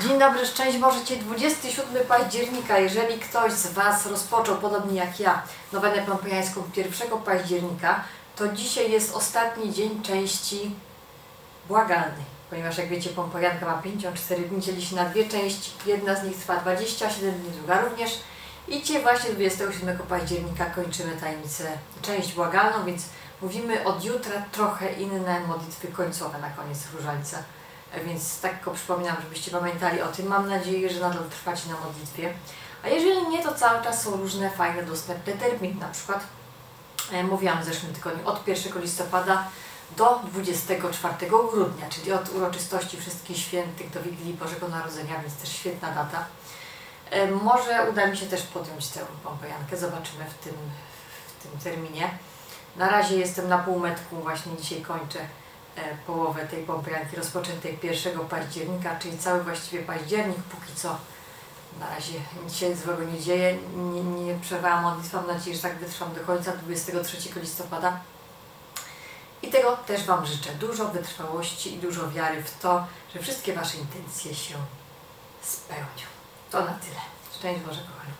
Dzień dobry, szczęść Boże Cię 27 października. Jeżeli ktoś z Was rozpoczął, podobnie jak ja, nowenę pompejańską 1 października, to dzisiaj jest ostatni dzień części błagalnej. Ponieważ jak wiecie, pompojanka ma 54 dni, dzieli się na dwie części. Jedna z nich trwa 27 dni, druga również. I dzisiaj właśnie 27 października kończymy tajemnicę, część błagalną, więc mówimy od jutra trochę inne modlitwy końcowe na koniec różańca. Więc tak tylko przypominam, żebyście pamiętali o tym. Mam nadzieję, że nadal trwacie na modlitwie. A jeżeli nie, to cały czas są różne fajne, dostępne terminy. Na przykład e, mówiłam w zeszłym tygodniu od 1 listopada do 24 grudnia, czyli od uroczystości Wszystkich Świętych do Wigilii Bożego Narodzenia, więc też świetna data. E, Może uda mi się też podjąć tę pompejankę, zobaczymy w tym, w tym terminie. Na razie jestem na półmetku, właśnie dzisiaj kończę połowę tej pompejanki rozpoczętej 1 października, czyli cały właściwie październik, póki co na razie nic się złego nie dzieje, nie, nie przerwałam modlitwę, mam nadzieję, że tak wytrwam do końca 23 listopada. I tego też Wam życzę. Dużo wytrwałości i dużo wiary w to, że wszystkie Wasze intencje się spełnią. To na tyle. Szczęść Boże, kochani.